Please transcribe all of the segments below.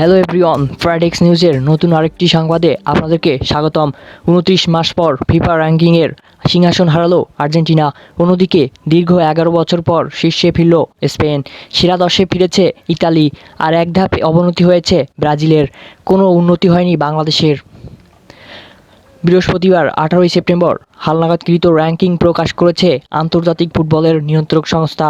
Hello everyone ফ্রাইডেক্স নিউজের নতুন আরেকটি সংবাদে আপনাদেরকে স্বাগতম। উনত্রিশ মাস পর ফিফা র্যাঙ্কিংয়ের সিংহাসন হারালো আর্জেন্টিনা। অন্যদিকে দীর্ঘ এগারো বছর পর শীর্ষে ফিরল স্পেন। সেরা দশে ফিরেছে ইতালি, আর এক ধাপে অবনতি হয়েছে ব্রাজিলের। কোনো উন্নতি হয়নি বাংলাদেশের। বৃহস্পতিবার আঠারোই সেপ্টেম্বর হালনাগাদকৃত র্যাঙ্কিং প্রকাশ করেছে আন্তর্জাতিক ফুটবলের নিয়ন্ত্রক সংস্থা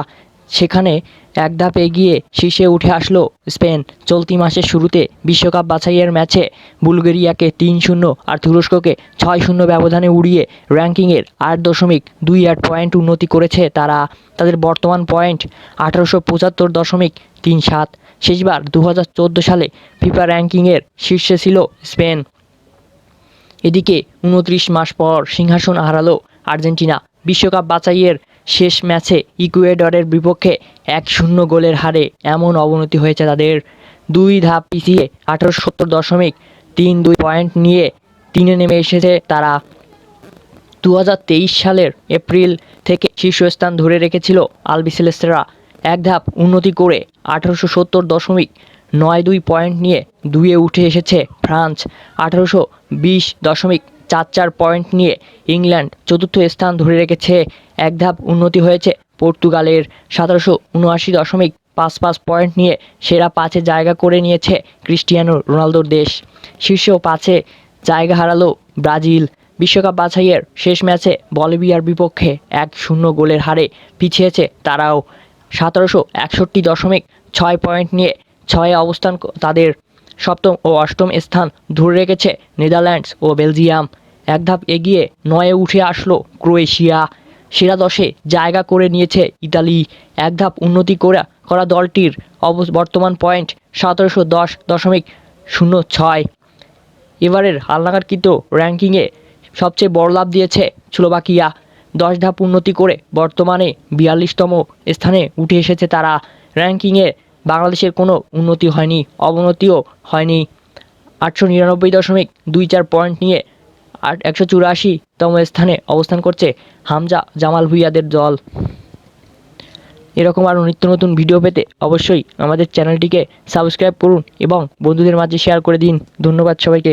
সেখানে এক ধাপ এগিয়ে শীর্ষে উঠে আসলো স্পেন। চলতি মাসের শুরুতে বিশ্বকাপ বাছাইয়ের ম্যাচে বুলগেরিয়াকে তিন শূন্য আর তুরস্ককে ছয় শূন্য ব্যবধানে উড়িয়ে র্যাঙ্কিংয়ের আট দশমিক দুই আট পয়েন্ট উন্নতি করেছে তারা। তাদের বর্তমান পয়েন্ট আঠারোশো পঁচাত্তর দশমিক তিন সাত। শেষবার দু হাজার চোদ্দ সালে ফিফা র্যাঙ্কিংয়ের শীর্ষে ছিল স্পেন। এদিকে উনত্রিশ মাস পর সিংহাসন হারালো আর্জেন্টিনা। বিশ্বকাপ বাছাইয়ের শেষ ম্যাচে ইকুয়েডরের বিপক্ষে এক শূন্য গোলের হারে এমন অবনতি হয়েছে তাদের। দুই ধাপ পিছিয়ে আঠারোশো সত্তর দশমিক তিন দুই পয়েন্ট নিয়ে তিনে নেমে এসেছে তারা। দু হাজার তেইশ সালের এপ্রিল থেকে শীর্ষস্থান ধরে রেখেছিল আলবিসেলেস্তেরা এক ধাপ উন্নতি করে আঠারোশো সত্তর দশমিক নয় দুই পয়েন্ট নিয়ে দুইয়ে উঠে এসেছে ফ্রান্স। আঠারোশো বিশ দশমিক চার চার পয়েন্ট নিয়ে ইংল্যান্ড চতুর্থ স্থান ধরে রেখেছে। এক ধাপ উন্নতি হয়েছে পর্তুগালের সতেরোশো উনআশি দশমিক পাঁচ পাঁচ পয়েন্ট নিয়ে সেরা পাঁচে জায়গা করে নিয়েছে ক্রিস্টিয়ানো রোনালদোর দেশ। শীর্ষ পাঁচে জায়গা হারালো ব্রাজিল। বিশ্বকাপ বাছাইয়ের শেষ ম্যাচে বলিভিয়ার বিপক্ষে এক শূন্য গোলের হারে পিছিয়েছে তারাও। সতেরোশো একষট্টি দশমিক ছয় পয়েন্ট নিয়ে ছয়ে অবস্থান তাদের সপ্তম ও অষ্টম স্থান ধরে রেখেছে নেদারল্যান্ডস ও বেলজিয়াম। এক ধাপ এগিয়ে নয়ে উঠে আসলো ক্রোয়েশিয়া। সেরা দশে জায়গা করে নিয়েছে ইতালি। এক ধাপ উন্নতি করা করা দলটির অবস বর্তমান পয়েন্ট সতেরোশো দশ দশমিক শূন্য ছয়। এবারের হালনাগারকৃত র্যাঙ্কিংয়ে সবচেয়ে বড় লাভ দিয়েছে স্লোভাকিয়া। দশ ধাপ উন্নতি করে বর্তমানে বিয়াল্লিশতম স্থানে উঠে এসেছে তারা। র্যাঙ্কিংয়ে বাংলাদেশের কোনো উন্নতি হয়নি, অবনতিও হয়নি। আটশো নিরানব্বই দশমিক দুই চার পয়েন্ট নিয়ে আট একশো চুরাশিতম স্থানে অবস্থান করছে হামজা জামাল ভুইয়াদের দল। এরকম আরও নিত্য নতুন ভিডিও পেতে অবশ্যই আমাদের চ্যানেলটিকে সাবস্ক্রাইব করুন এবং বন্ধুদের মাঝে শেয়ার করে দিন। ধন্যবাদ সবাইকে।